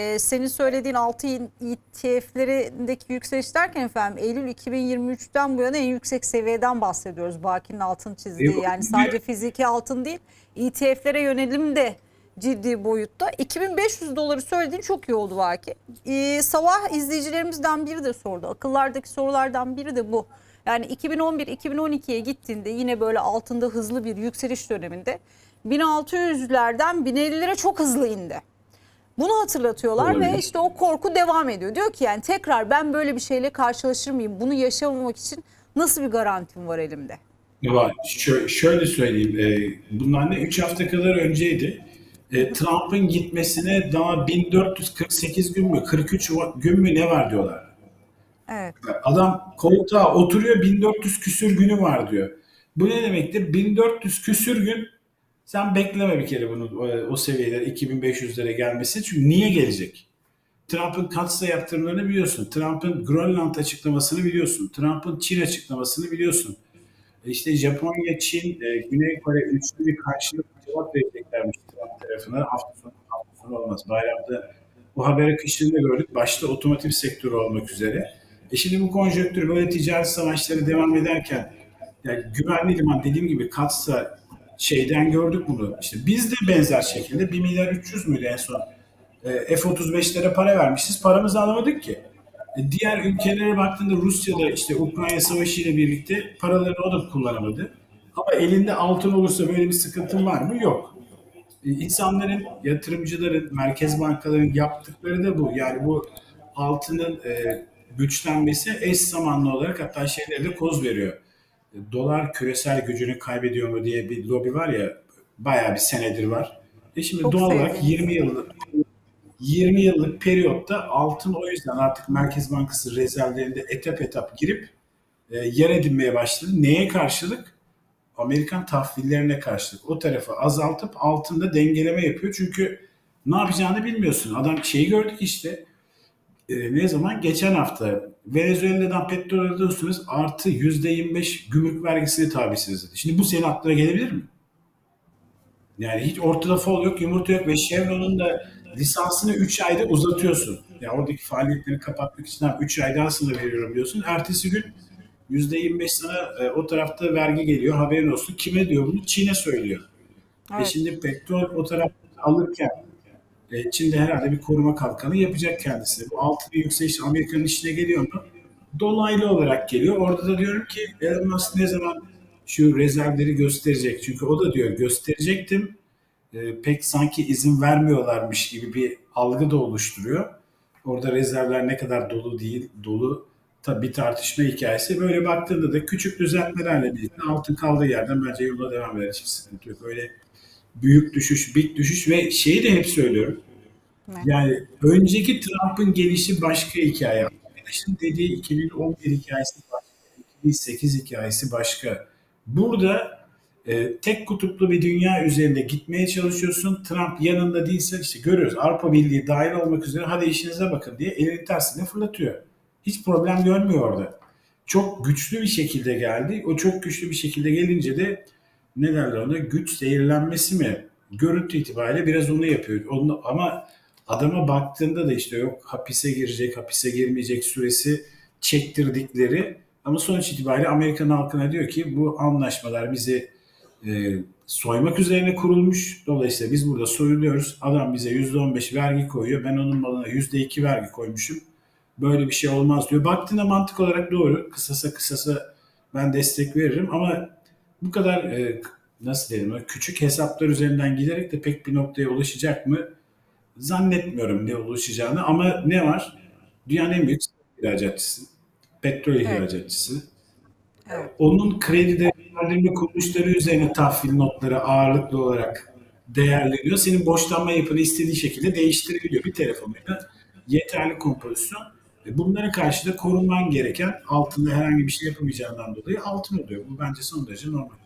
Ee, senin söylediğin 6 ETF'lerindeki yükseliş derken efendim Eylül 2023'ten bu yana en yüksek seviyeden bahsediyoruz. Baki'nin altın çizdiği Yok, yani sadece fiziki altın değil ETF'lere yönelim de ciddi boyutta. 2500 doları söylediğin çok iyi oldu Baki. Ee, sabah izleyicilerimizden biri de sordu. Akıllardaki sorulardan biri de bu. Yani 2011-2012'ye gittiğinde yine böyle altında hızlı bir yükseliş döneminde 1600'lerden 1050'lere çok hızlı indi. Bunu hatırlatıyorlar Olabilir. ve işte o korku devam ediyor. Diyor ki yani tekrar ben böyle bir şeyle karşılaşır mıyım? Bunu yaşamamak için nasıl bir garantim var elimde? Var. Şö- şöyle söyleyeyim. E, bundan ne 3 hafta kadar önceydi. E, Trump'ın gitmesine daha 1448 gün mü 43 va- gün mü ne var diyorlar. Evet. Adam koltuğa oturuyor 1400 küsür günü var diyor. Bu ne demektir? 1400 küsür gün sen bekleme bir kere bunu o, o seviyelere 2500'lere gelmesi. Çünkü niye gelecek? Trump'ın katsa yaptırımlarını biliyorsun. Trump'ın Grönland açıklamasını biliyorsun. Trump'ın Çin açıklamasını biliyorsun. İşte Japonya, Çin, e, Güney Kore üçlü bir karşılık cevap vereceklermiş Trump tarafına. Hafta sonu, hafta sonu olmaz. Bayramda bu haberi kışında gördük. Başta otomotiv sektörü olmak üzere. E şimdi bu konjonktür böyle ticaret savaşları devam ederken yani güvenli liman dediğim gibi katsa şeyden gördük bunu. İşte biz de benzer şekilde 1 milyar 300 müydü en son e, F-35'lere para vermişiz. Paramızı alamadık ki. E, Diğer ülkelere baktığında Rusya'da işte Ukrayna Savaşı ile birlikte paralarını o da kullanamadı. Ama elinde altın olursa böyle bir sıkıntın var mı? Yok. E, İnsanların, yatırımcıların, merkez bankaların yaptıkları da bu. Yani bu altının e, güçlenmesi eş zamanlı olarak hatta şeylere de koz veriyor. Dolar küresel gücünü kaybediyor mu diye bir lobi var ya bayağı bir senedir var. E şimdi Çok doğal olarak sevdiğim. 20 yıllık 20 yıllık periyotta altın o yüzden artık Merkez Bankası rezervlerinde etap etap girip e, yer edinmeye başladı. Neye karşılık? Amerikan tahvillerine karşılık. O tarafı azaltıp altında dengeleme yapıyor. Çünkü ne yapacağını bilmiyorsun. Adam şeyi gördük işte. E, ne zaman? Geçen hafta Venezuela'dan petrol alıyorsunuz artı %25 gümrük vergisine tabisiniz dedi. Şimdi bu senin aklına gelebilir mi? Yani hiç ortada fol yok, yumurta yok ve Chevron'un da lisansını 3 ayda uzatıyorsun. Ya oradaki faaliyetleri kapatmak için 3 ay daha sana veriyorum diyorsun. Ertesi gün %25 sana e, o tarafta vergi geliyor. Haberin olsun. Kime diyor bunu? Çin'e söylüyor. E Evet. şimdi petrol o tarafta alırken e, Çin de herhalde bir koruma kalkanı yapacak kendisi. Bu altı bir yükseliş Amerika'nın işine geliyor mu? Dolaylı olarak geliyor. Orada da diyorum ki Elon Musk ne zaman şu rezervleri gösterecek? Çünkü o da diyor gösterecektim. E, pek sanki izin vermiyorlarmış gibi bir algı da oluşturuyor. Orada rezervler ne kadar dolu değil, dolu tabii bir tartışma hikayesi. Böyle baktığında da küçük düzeltmelerle birlikte altın kaldığı yerden bence yola devam eder. Hiçbir sıkıntı yok. Öyle büyük düşüş, big düşüş ve şeyi de hep söylüyorum. Ne? Yani önceki Trump'ın gelişi başka hikaye. Arkadaşın dediği 2011 hikayesi başka, 2008 hikayesi başka. Burada e, tek kutuplu bir dünya üzerinde gitmeye çalışıyorsun. Trump yanında değilse işte görüyoruz Avrupa Birliği dahil olmak üzere hadi işinize bakın diye elini tersine fırlatıyor. Hiç problem görmüyor orada. Çok güçlü bir şekilde geldi. O çok güçlü bir şekilde gelince de ne derler ona güç zehirlenmesi mi? Görüntü itibariyle biraz onu yapıyor. Onu, ama adama baktığında da işte yok hapise girecek, hapise girmeyecek süresi çektirdikleri ama sonuç itibariyle Amerikan halkına diyor ki bu anlaşmalar bizi e, soymak üzerine kurulmuş. Dolayısıyla biz burada soyuluyoruz. Adam bize %15 vergi koyuyor. Ben onun malına %2 vergi koymuşum. Böyle bir şey olmaz diyor. Baktığında mantık olarak doğru. Kısasa kısasa ben destek veririm ama bu kadar e, nasıl diyelim küçük hesaplar üzerinden giderek de pek bir noktaya ulaşacak mı? Zannetmiyorum ne ulaşacağını ama ne var? Dünyanın en büyük ihracatçısı. Petrol ihracatçısı. Evet. Onun kredi değerlendirme kuruluşları üzerine tahvil notları ağırlıklı olarak değerleniyor. Senin borçlanma yapını istediği şekilde değiştirebiliyor bir telefonuyla. Yeterli kompozisyon. E, Bunlara karşı da korunman gereken altında herhangi bir şey yapamayacağından dolayı altın oluyor. Bu bence son derece normal.